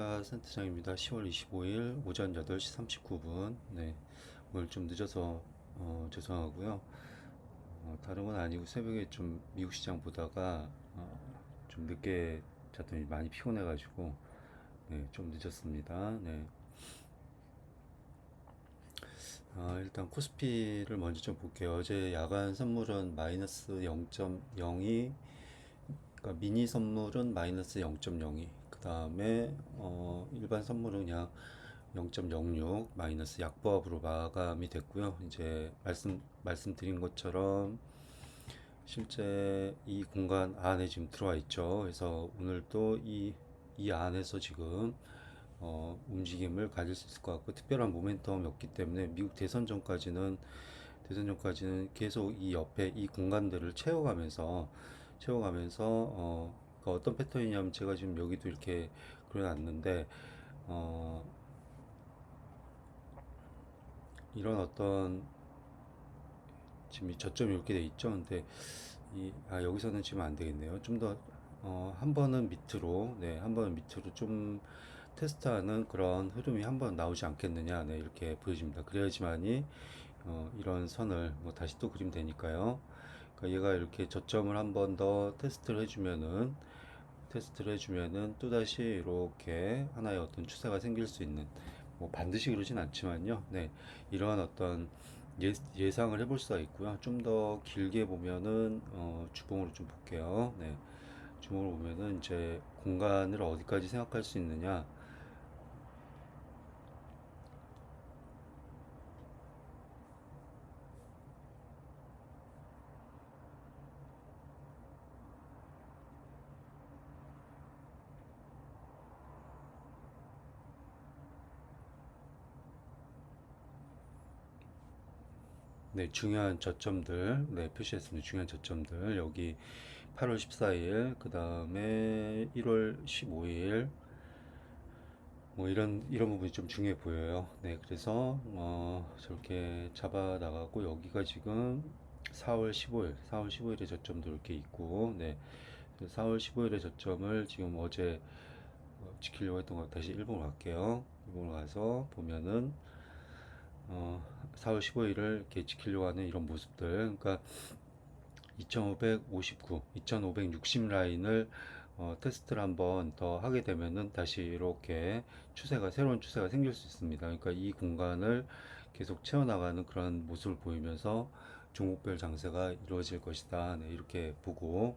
안녕하십니까 센터장입니다. 10월 25일 오전 8시 39분 네 오늘 좀 늦어서 어, 죄송하고요. 어, 다른 건 아니고 새벽에 좀 미국 시장 보다가 어, 좀 늦게 잤더니 많이 피곤해 가지고 네, 좀 늦었습니다. 네. 아, 일단 코스피를 먼저 좀 볼게요. 어제 야간 선물은 마이너스 0.02 그러니까 미니 선물은 마이너스 0.02. 그 다음에 어, 일반 선물은 그냥 0.06 마이너스 약보합으로 마감이 됐고요. 이제 말씀 말씀드린 것처럼 실제 이 공간 안에 지금 들어와 있죠. 그래서 오늘 또이 이 안에서 지금 어, 움직임을 가질 수 있을 것 같고 특별한 모멘텀이 없기 때문에 미국 대선 전까지는 대선 전까지는 계속 이 옆에 이 공간들을 채워가면서 채워가면서 어, 그러니까 어떤 패턴이냐면 제가 지금 여기도 이렇게 그려놨는데 어, 이런 어떤 지금 이 저점이 이렇게 돼 있죠. 근데 이, 아, 여기서는 지금 안 되겠네요. 좀 더, 어, 한 번은 밑으로, 네, 한 번은 밑으로 좀 테스트하는 그런 흐름이 한 번 나오지 않겠느냐, 네, 이렇게 보여집니다. 그래야지만이, 어, 이런 선을 뭐 다시 또 그리면 되니까요. 그러니까 얘가 이렇게 저점을 한 번 더 테스트를 해주면은, 테스트를 해주면은 또다시 이렇게 하나의 어떤 추세가 생길 수 있는, 뭐 반드시 그러진 않지만요. 네, 이러한 어떤 예, 예상을 해볼 수가 있고요. 좀 더 길게 보면은 어, 주봉으로 좀 볼게요. 네, 주봉으로 보면은 이제 공간을 어디까지 생각할 수 있느냐. 네, 중요한 저점들, 네, 표시했습니다. 중요한 저점들. 여기 8월 14일, 그 다음에 1월 15일, 뭐 이런, 이런 부분이 좀 중요해 보여요. 네, 그래서, 어, 저렇게 잡아 나가고, 여기가 지금 4월 15일, 4월 15일에 저점도 이렇게 있고, 네, 4월 15일의 저점을 지금 어제 어, 지키려고 했던 거 다시 일본으로 갈게요. 일본으로 가서 보면은, 어, 4월 15일을 이렇게 지키려고 하는 이런 모습들. 그러니까 2559, 2560 라인을 어, 테스트를 한번 더 하게 되면은 다시 이렇게 추세가 새로운 추세가 생길 수 있습니다. 그러니까 이 공간을 계속 채워나가는 그런 모습을 보이면서 종목별 장세가 이루어질 것이다. 네, 이렇게 보고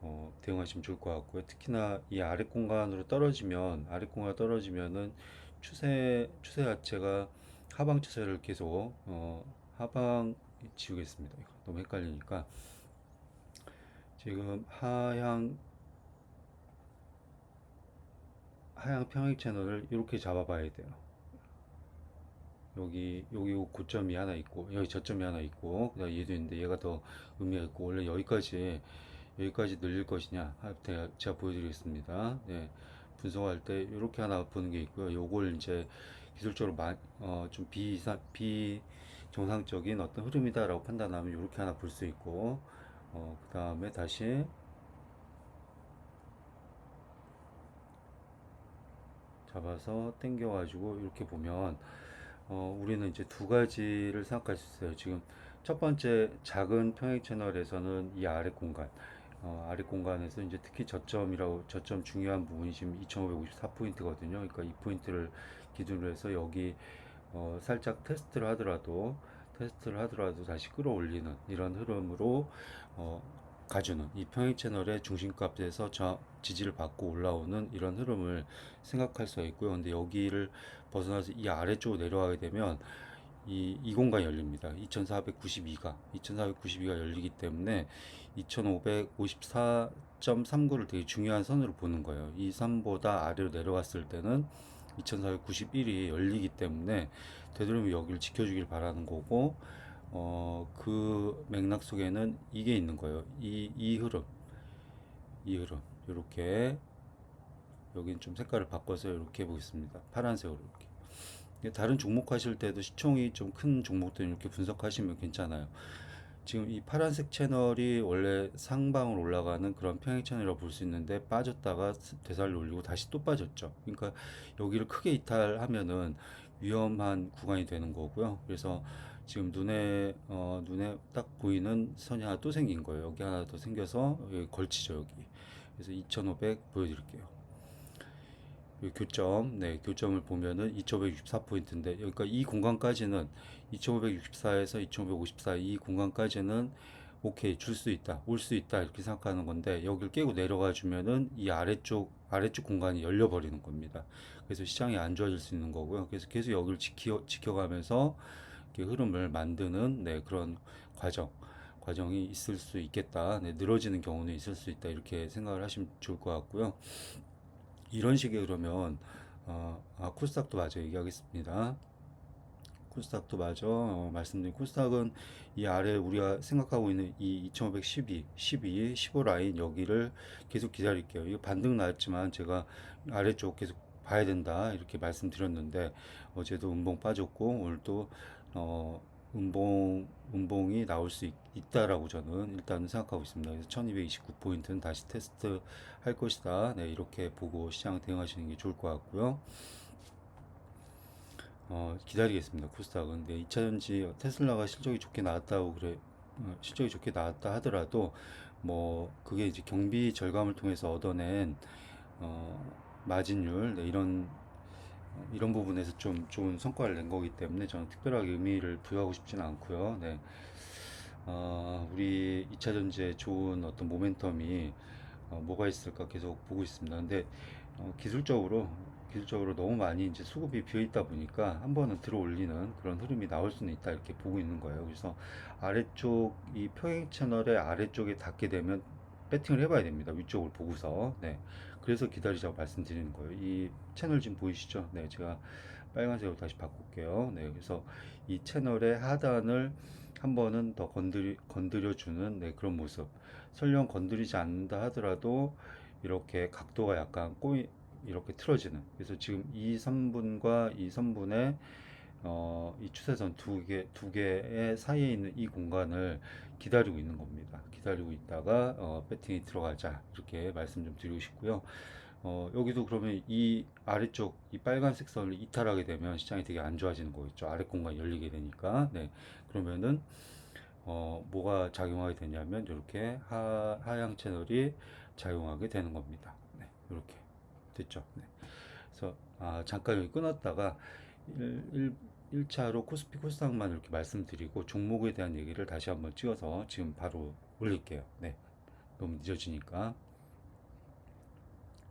어, 대응하시면 좋을 것 같고요. 특히나 이 아래 공간으로 떨어지면 아래 공간 떨어지면은 추세 추세 자체가 하방 추세를 계속 어, 하방 지우겠습니다. 너무 헷갈리니까 지금 하향 하향 평행 채널을 이렇게 잡아봐야 돼요. 여기 여기 고점이 하나 있고 여기 저점이 하나 있고 그다음 얘도 있는데 얘가 더 의미가 있고 원래 여기까지 여기까지 늘릴 것이냐 제가 보여드리겠습니다. 네, 분석할 때 이렇게 하나 보는 게 있고요. 요걸 이제 기술적으로 마, 어, 좀 비이사, 비정상적인 어떤 흐름이다라고 판단하면 이렇게 하나 볼 수 있고 어, 그 다음에 다시 잡아서 당겨가지고 이렇게 보면 어, 우리는 이제 두 가지를 생각할 수 있어요. 지금 첫 번째 작은 평행 채널에서는 이 아래 공간, 어, 아래 공간에서 이제 특히 저점이라고 저점 중요한 부분이 지금 2554포인트거든요. 그러니까 이 포인트를 기준으로 해서 여기 어, 살짝 테스트를 하더라도 테스트를 하더라도 다시 끌어올리는 이런 흐름으로 어, 가주는 이 평행 채널의 중심값에서 저 지지를 받고 올라오는 이런 흐름을 생각할 수가 있고요. 근데 여기를 벗어나서 이 아래쪽으로 내려가게 되면 이, 이 공간이 열립니다. 2492가 2492가 열리기 때문에 2554.39를 되게 중요한 선으로 보는 거예요. 이 선보다 아래로 내려갔을 때는 2491이 열리기 때문에 되도록이면 여기를 지켜주길 바라는 거고 어, 그 맥락 속에는 이게 있는 거예요. 이, 이 흐름, 이 흐름, 이렇게 여긴 좀 색깔을 바꿔서 이렇게 해보겠습니다. 파란색으로 이렇게. 다른 종목 하실 때도 시총이 좀 큰 종목들 이렇게 분석하시면 괜찮아요. 지금 이 파란색 채널이 원래 상방으로 올라가는 그런 평행 채널이라고 볼 수 있는데 빠졌다가 되살려 올리고 다시 또 빠졌죠. 그러니까 여기를 크게 이탈하면은 위험한 구간이 되는 거고요. 그래서 지금 눈에 어, 눈에 딱 보이는 선이 하나 또 생긴 거예요. 여기 하나 더 생겨서 여기 걸치죠 여기. 그래서 2,500 보여드릴게요. 이 교점, 네, 교점을 보면은 2,564포인트인데, 그러니까 이 공간까지는 2,564에서 2,554 이 공간까지는 오케이 줄 수 있다, 올 수 있다 이렇게 생각하는 건데 여기를 깨고 내려가 주면은 이 아래쪽 아래쪽 공간이 열려 버리는 겁니다. 그래서 시장이 안 좋아질 수 있는 거고요. 그래서 계속 여기를 지켜 지켜가면서 흐름을 만드는 네, 그런 과정. 과정이 있을 수 있겠다. 네, 늘어지는 경우는 있을 수 있다. 이렇게 생각을 하시면 좋을 것 같고요. 이런 식의 그러면 어, 아, 코스닥도 마저 얘기하겠습니다. 코스닥도 마저 어, 말씀드린 코스닥은 이 아래 우리가 생각하고 있는 이 2512, 12, 15 라인 여기를 계속 기다릴게요. 이거 반등 나왔지만 제가 아래쪽 계속 봐야 된다 이렇게 말씀드렸는데 어제도 음봉 빠졌고 오늘도 어, 음봉 음봉이 나올 수 있, 있다라고 저는 일단은 생각하고 있습니다. 그래서 1229포인트는 다시 테스트 할 것이다. 네, 이렇게 보고 시장 대응하시는 게 좋을 것 같고요. 어, 기다리겠습니다. 코스닥은. 네, 2차전지 테슬라가 실적이 좋게 나왔다고 그래. 어, 실적이 좋게 나왔다 하더라도 뭐 그게 이제 경비 절감을 통해서 얻어낸 어, 마진율 네, 이런 어, 이런 부분에서 좀 좋은 성과를 낸 거기 때문에 저는 특별하게 의미를 부여하고 싶지는 않고요. 네. 어, 우리 2차 전지에 좋은 어떤 모멘텀이 어, 뭐가 있을까 계속 보고 있습니다. 근데 어, 기술적으로 기술적으로 너무 많이 이제 수급이 비어 있다 보니까 한 번은 들어 올리는 그런 흐름이 나올 수는 있다 이렇게 보고 있는 거예요. 그래서 아래쪽 이 평행 채널의 아래쪽에 닿게 되면 배팅을 해봐야 됩니다. 위쪽을 보고서. 네. 그래서 기다리자고 말씀드리는 거예요. 이 채널 지금 보이시죠? 네. 제가 빨간색으로 다시 바꿀게요. 네. 그래서 이 채널의 하단을 한 번은 더 건드리, 건드려주는 네, 그런 모습. 설령 건드리지 않는다 하더라도 이렇게 각도가 약간 꼬이, 이렇게 틀어지는. 그래서 지금 이 선분과 이 선분의 어, 이 추세선 두 개, 두 개의 사이에 있는 이 공간을 기다리고 있는 겁니다. 기다리고 있다가 어, 배팅이 들어가자 이렇게 말씀 좀 드리고 싶고요. 어, 여기도 그러면 이 아래쪽 이 빨간색 선을 이탈하게 되면 시장이 되게 안 좋아지는 거겠죠. 아래 공간이 열리게 되니까. 네. 그러면은 어, 뭐가 작용하게 되냐면 이렇게 하, 하향 채널이 작용하게 되는 겁니다. 네. 이렇게 됐죠. 네. 그래서 아, 잠깐 여기 끊었다가 1, 1, 차로 코스피 코스닥만 이렇게 말씀드리고 종목에 대한 얘기를 다시 한번 찍어서 지금 바로 올릴게요. 네. 너무 늦어지니까.